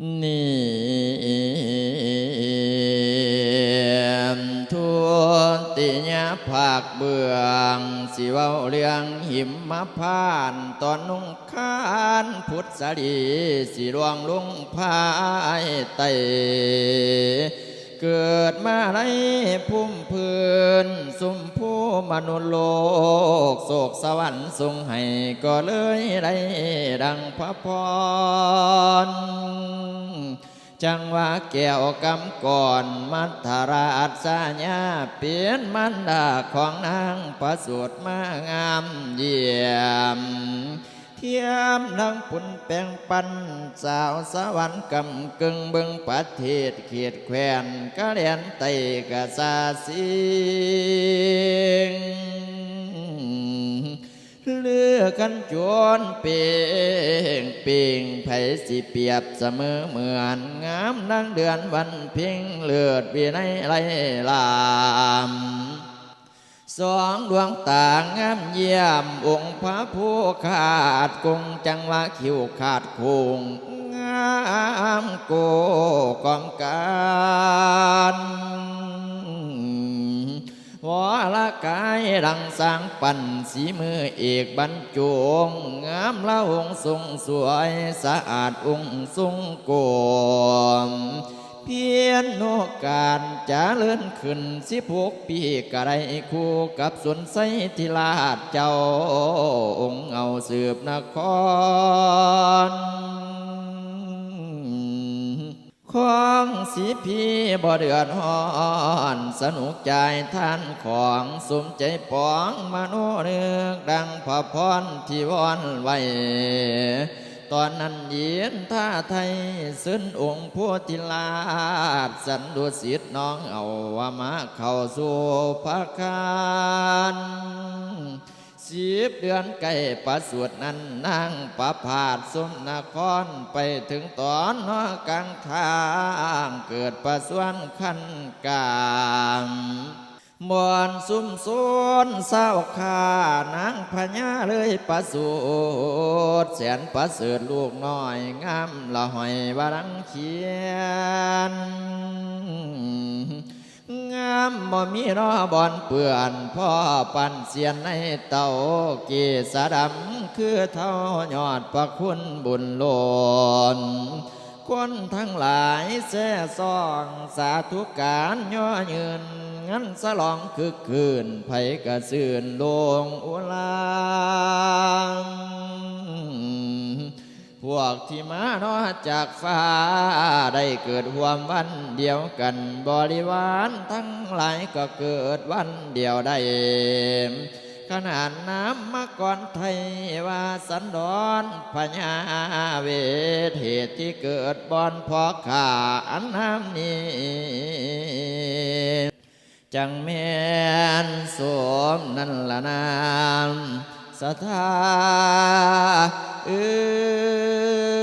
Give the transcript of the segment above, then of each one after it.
นี่ทุติยภาคเบืองสิเว้าเรื่องหิมมาพานตอนนุ่งคานพุทธสรีสิรวงลุงพายไต เกิดมาในพุ่มพื้นสุมผู้มนุษย์โลกโศกสวรรค์ทรงให้ก็เลยได้ดังพระพรจังว่าแก้วกำก่อนมัทราชสาญาเปลี่ยนมันดาของนางประสูตรมางามเยี่ยม เทียมนังปุ่นแปงปันสาวสวรรค์กำกึ่งเบิงประเทศเขตแควนกะเรียนไตกะซาสิงเลือกันจวนเป่งเป่งไผสิเปียบเสมอเหมือนงามดังเดือนวันเพียงเลือดวีในไรลาม สองดวงตางามเยี่ยม องค์พระผู้ขาดกงจังหวะคิวขาดคงงามโกกอมการวอละกายดังสร้างปั่นสีมือเอกบรรจง งามละองค์ทรงสวยสะอาดองค์ทรงโกม เพียนโนการจะเลื่อนขึ้นสิพกปีกระไรคู่กับสวนไสทิลาดเจ้าองค์เอาสืบนครของสีพีบ่เดือดฮ้อนสนุกใจท่านของสมใจปองมโนเนือกดังพระพรที่วอนไว้ ตอนนั้นเยียนท่าไทยซึ่นองค์ผู้ทิลาดสันดุสิทธิ์น้องเอาว่ามาเข้าสู่พระคานสิบเดือนใกล้ประสวดนั้นนางประพาสสมนครไปถึงตอนนอกลางทาง เกิดประสวนขั้นกลาง มวนซุ่มซนเศร้าขานางพญาเลยประสูดแสนประเสริฐลูกน้อยงามละหอยวารังเขียน งามบ่มีรอบอนเปื่อนพ่อปั่นเสียนในเต่าเกสดำคือเท่ายอดประคุณบุญโลน คนทั้งหลายแซ่ซองสาธุการย่อยืน งั้นสลองคือคืนไผกระสื่นลงอุลางพวกที่มานอจากฟ้า ได้เกิดหวมวันเดียวกันบริวารทั้งหลายก็เกิดวันเดียวได้ ขนาดน้ำมาก่อนไทยว่าสันดอนพญาเวทเหตุที่เกิดบอนพอขาอันน้ำนี้จังแม่นสวมนั่นละนามสถาเออ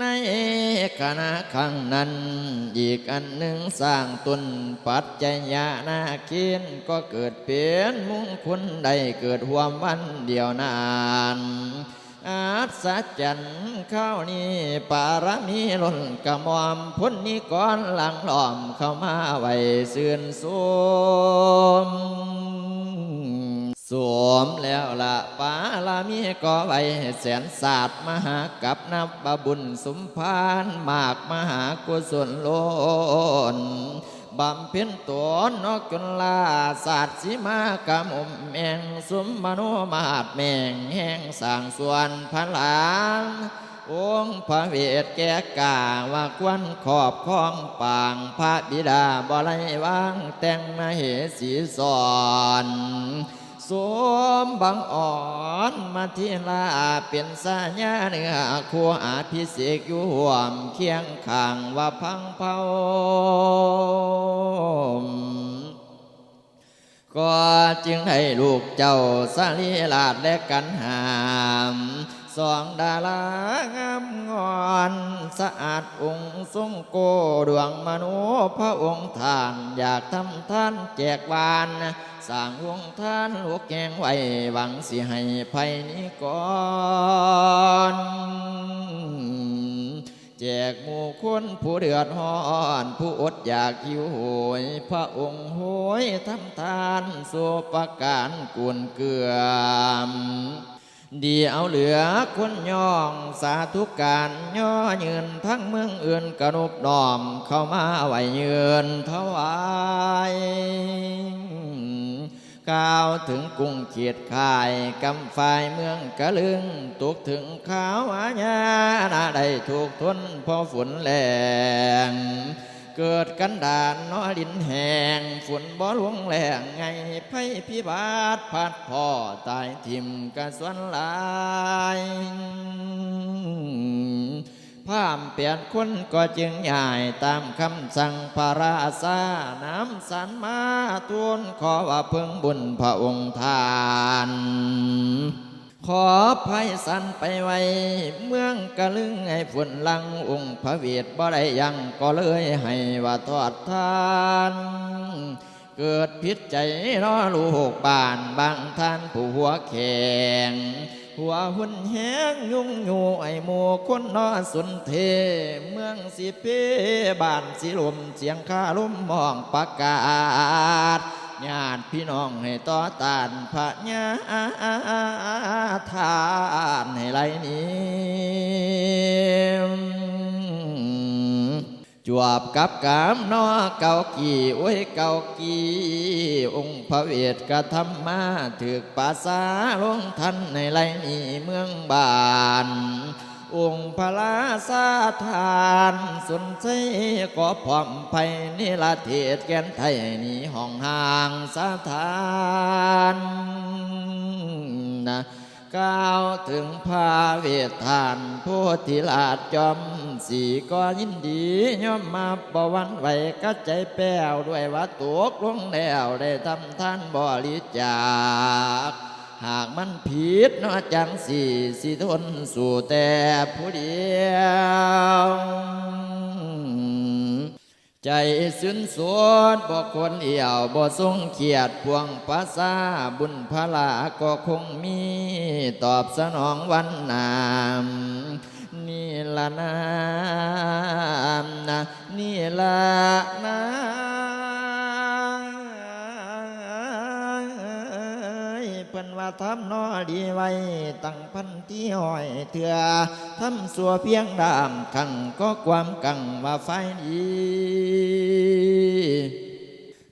ในขณะครั้งนั้น อีกอันหนึ่งสร้างตนปัจจัยานาคินก็เกิดเป็นมุ่งคุณได้เกิดหวมวันเดียวนานอาศจันเข้านี้ปารมีล้นกระมอมพ้นนี้ก้อนหลังหลอมเข้ามาไว้เสื่อนสวม สวมแล้วละปาลามีก็ไว้แสนศาสตร์มหากับนับบบุญสมพานมากมหากุศลโลนบำเพ็ญตัวนอกจนลาศาสตร์สีมากะมุมแมงสมมโนมาดแมงแห่งสร้างส่วนพลานองค์พระเวทแก่กาว่าควรขอบข้องปางพระบิดาบ่ไรวางแต่งมาเหสีสอน สวมบังอ่อนมาทีลาเป็นสัญญาเนื้อขัวอาพิเศษอยู่ห่วมเคียงข้างว่าพังเผาก็จึงให้ลูกเจ้าสาลีลาดและกันหาม สองดารางามงอนสะอาดองค์ทรงโกดวงมโนพระองค์ท่านอยากทำท่านแจกวานสร้างวงท่านลูกแกงไว้หวังสิให้ภัยนี้ก่อนแจกหมู่คนผู้เดือดร้อนผู้อดอยากหิวโหย พระองค์โหยทำทานสุปการกุลเกือ มดีเอาเหลือคนย่องสาธุการย่อยืนทั้งเมืองอื่นกระนบดอมเข้ามาไหวยืนถวายกล่าวถึงกรุงเขียดขายกำฝ่ายเมืองกะลึงตกถึงขาวอาญานาได้ถูกทนพอฝนแรง เกิดกันดานนอดินแหงฝนบ่ลวงแหลงไงไพ่พิบาทพัดพ่อตายทิมกะสวนลายพามเปลี่ยนคนก็จึงใหญ่ตามคำสั่งพระราชาน้ำสันมาทูลขอว่าเพิ่งบุญพระองค์ทาน ขอภัยสันไปไว้ เมืองกะลึงให้ฝุ่นลังองค์พระเวทบ่ได้ยังก็เลยให้ว่าทอดทาน เกิดพิษใจรอลูกบานบางท่านผู้หัวแข็งหัวหุ่นแห้งยุ่งอยู่ไอหมูคนนอสุนเท เมืองสิเปบ้านสิลมเสียงคาลุมมองประกาศ ญาติพี่น้องให้ต่อตานพระญาทานให้ไรนี้จวบกับกามนอเก่ากี่โอ้ยเก่ากี่องค์พระเวทกระทำมาถึกภาษาลงทันในไรนี่เมืองบาน องค์พระลาสาทานสนใจก็พร้อมไปนี่ละเทศแกนไทยนี่ห้องห่างสาทานนะกล่าวถึงพาเวทานโพธิลาชจอมสีก็ยินดีย่อมมาบวันไหวก็ใจแป้วด้วยว่าตกลงแล้วได้ทำท่านบริจาค หากมันผิดนาะจังสี่สิทนสู่แต่ผู้เดียวใจสุนสวนบ่คนเอี่ยวบ่ทรงเขียดพวงภาษาบุญพลาก็คงมีตอบสนองวันนามนี่ละนามนะนี่ละนาเพิ่นว่าทำนอดีไว้ตั้งพันที่ห้อยเถื่อทำสัวเพียงดามขังก็ความกังว่าไฟดี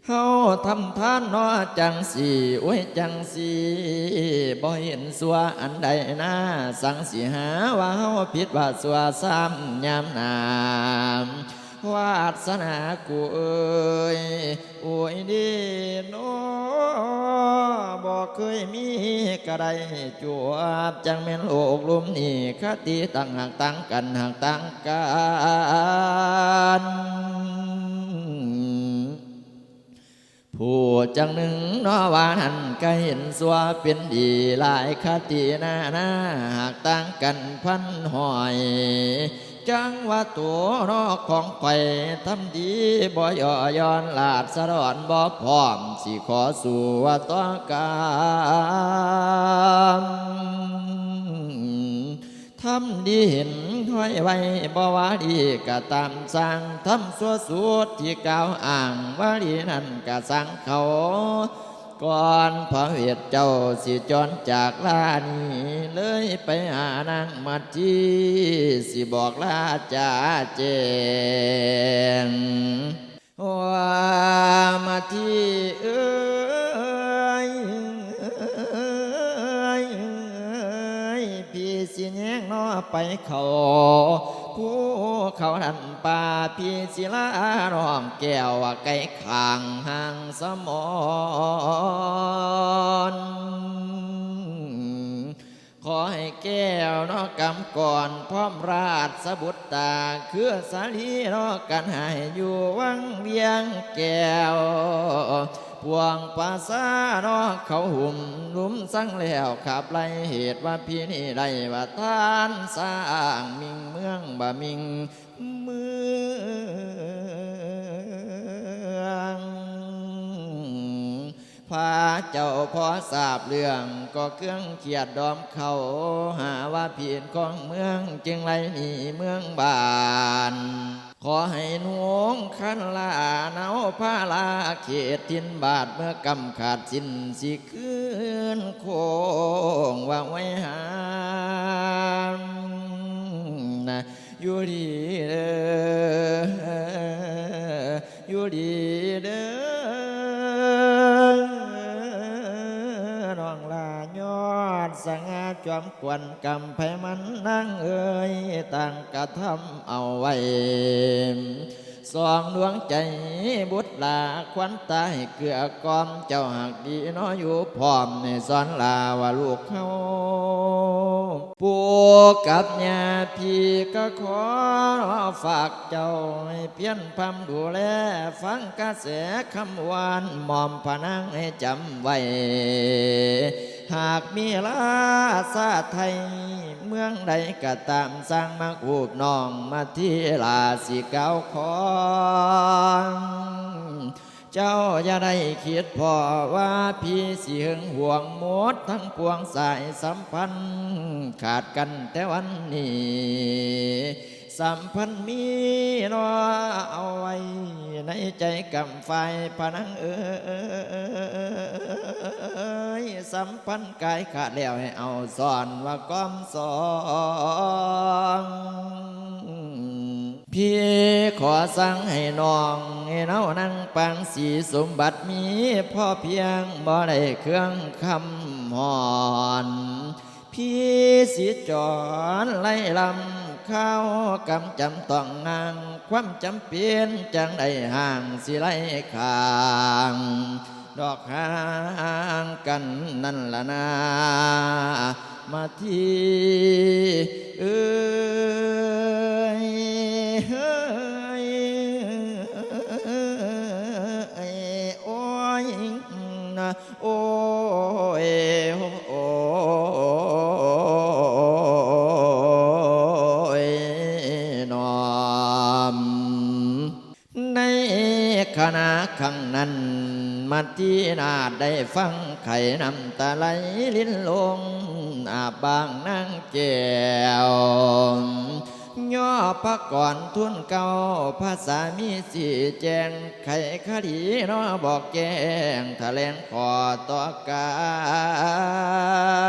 เฮาทำทานนอจังสีโอ้ยจังสีบ่เห็นสัวอันใดนะสังสิหาว่าเฮาผิดว่าสัวซ้ำยามนาม วาสนากูเอ้ยโอ้ยดีโนบ่เคยมีกระไดจวบจังแม่นโลกลุมนี่คติตั้งหักตั้งกันหักตั้งกันผู้จังหนึ่งนอวาหันก็เห็นสัวเป็นดีหลายคติหน้าหน้าหากต่างกันพันหอย จังว่าตัวนอกของไข่ทำดีบ่ย่อย้อนลาดสะดอนบ่พร้อมสิขอสู่ว่าต่องการทำดีเห็นห้อยไว้บ่ว่าดีก็ตามสั่งทำสัวสุดที่กล่าวอ้างว่าดีนั่นก็สั่งเขา ก่อนพระเวทเจ้าสิจรจากลานี้เลยไปหานางมาจีสิบอกลาจ่าเจงว่ามาที่เอ้ย สิแยงนอไปเขาผู้เขาดันป่าพี่สิลาน้องแก้วไก่ขางห่างสมอนขอให้แก้วนอกำก่อนพร้อมราชสบุตรตาคือสาลีนอกันให้อยู่วังเวียงแก้ว พวงภาษานอเขาหุ่มลุมสั่งแล้วขับไล่เหตุว่าพี่นี่ได้ว่าท่านสร้างมิงเมืองบ่มิงเมืองพาเจ้าพอทราบเรื่องก็เครื่องเขียดดอมเขาหาว่าเพียนของเมืองจึงไรหนีเมืองบาน ขอให้หนวงขันลาเนาพาลาเขตทินบาทเมื่อกำขาดสิ้นสิคืนโคงว่าไว้หามนะอยู่ดีเด้ออยู่ดีเด้อ สงาจอมกวนกำไพมันนั่งเอ่ยต่างกระทำเอาไว้สองดวงใจบุตรลาควันตาให้เกลือกอมเจ้าหักดีน้อยอยู่พร้อมในสอนลาว่าลูกเขา ปูกับยาพี่ก็ขอฝากเจ้าให้เพียนพำดูแล ฟังกระแสคำวานหมอมพนังให้จำไว้ หากมีลาซาไทย เมืองใดก็ตามสร้างมาคูบน้องมาที่ลาสิเก้าขอน เจ้าอย่าได้คิดพอว่าพี่สิหึงห่วงหมดทั้งปวงสายสัมพันธ์ขาดกันแต่วันนี้สัมพันธ์มีรอเอาไว้ ในใจกำไฟพนังเอ้ยสัมพันธ์กายขาดแล้วให้เอาสอนว่าก้อมสอง พี่ขอสั่งให้น้อง ให้เนานั่งปังสีสมบัติมีพ่อเพียงบ่ได้เครื่องคำหอนพี่สิจอนไล่ลำเข้ากำจำต้องนาง ความจำเป็นจังได้ห่างสิไล่ขางดอกห่างกันนั่นละนา มาที่เอ้ย เฮ้ยโอ้ยโอ้ยโอ้ยนอมในขณะข้งนั้นมาที่นาดได้ฟังไข่นำตาไหลลิ้นลงอาบบางนั่งแก้ว ย่อพระก่อนทุนเก่าภาษามีสีแจงไข่คดีนอบอกแกงแถลงขอต่อกา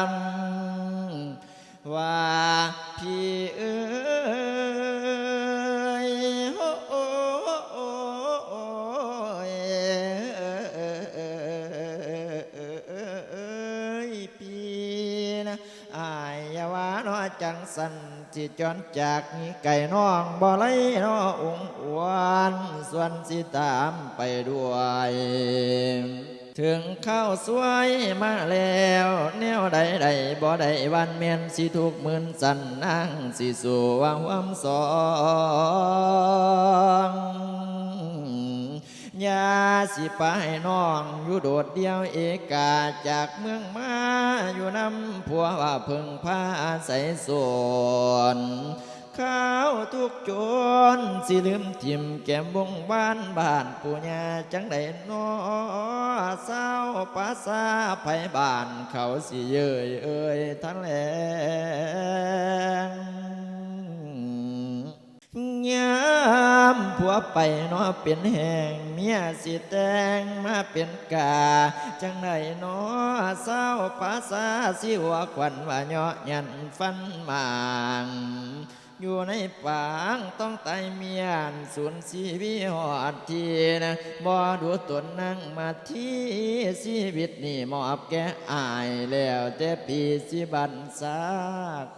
รว่าพี่เอ้ยโอ้ยเอ้ยพี่นะอายอย่าว่าน้อ จังสันสิจอนจากนี้ไก่น้องบ่ไหลน้อองค์อวนส่วนสิตามไปด้วยถึงข้าวสวยมาแล้วแนวใดใดบ่ได้วันเมียนสิทุกมื่นสันนั่งสิสู่วังวำสอง ยาสิไปน้องอยู่โดดเดียวเอกาจากเมืองมาอยู่นำผัวว่าพึ่งพาอาศัยส่วนข้าวทุกจนสิลืมทิมแก้มวงบ้านบ้านปู่ยาจังได้นอเศร้าภาษาไผบ้านเขาสิเยยเอ้ยทั้งแหลง ยามผัวไปนอเป็นแห่งเมียสิแตงมาเป็นกา จังไหนนอเศร้าภาษาสิหัวควันว่าเนาะยันฟันมาง ในปางต้องตายเมียนสูญชีวิหอดทีนะบ่ดูตนนั่งมาที่ชีวิตนี่มอบแก่อายแล้วแต่ปีสิบันสา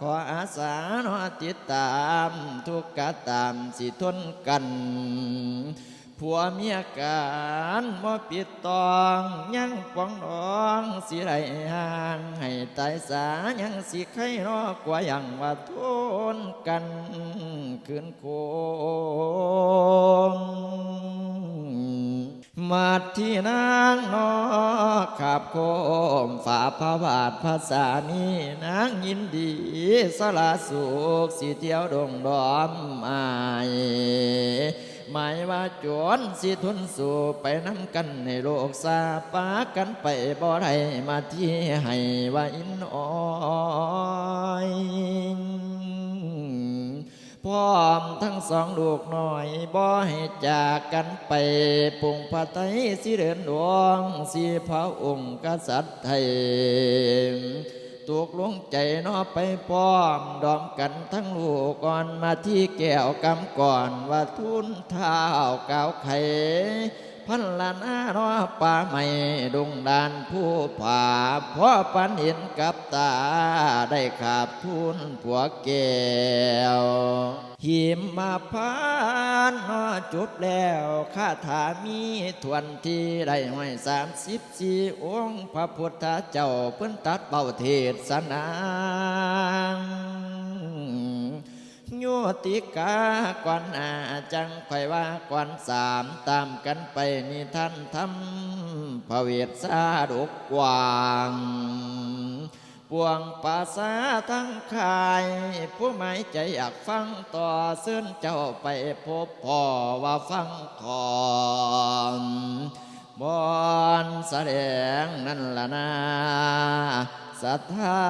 ขออาสาหนอติดตาม ทุกกะตามสิทนกัน ผัวเมียกันบ่ปิดตองยังปองดองสิไรห่างให้ตายสายังสิใครรอกว่ายังว่าทุนกันคืนโคงมาที่นางนอขับโคมฝ่าพระบาทภาษานี้นางยินดีสละสุขสิเที่ยวดงดอมอาย หมายว่าจวนสิทุนสู่ไปน้ำกันในโลกซาปากันไปบ่ไรมาที่ให้ว่าอินอ้อยพร้อมทั้งสองลูกน้อยบ่ให้จากกันไปปุงพระไตรสิเดินหลวงสีพระองค์กษัตริย์ไทย ตกลงใจนอไปพร้อม ดอมกันทั้งลูกก่อนมาที่แก้วกำก่อนว่าทุนเท้ากาวไข พันลานอานอป่าไม่ดงดานผู้ผ่าพ่อปันเห็นกับตาได้ขาบทุนผัวแก้วหิมมาพานนอจุบแล้วข้าถามีทวนที่ได้ห้อยสามสิบสี่องค์พระพุทธเจ้าเพิ่นตัดเป่าเทศนาโยติกาก่อนอาจังไขว่าก่อนสามตามกันไปนี่ท่านทำพระเวทสาดุกกวางปวงภาษาทั้งคาย ผู้หมายใจอยากฟังต่อเสื่นเจ้าไปพบพ่อว่าฟังขอนบอนแสดงนั่นละนาศรัทธา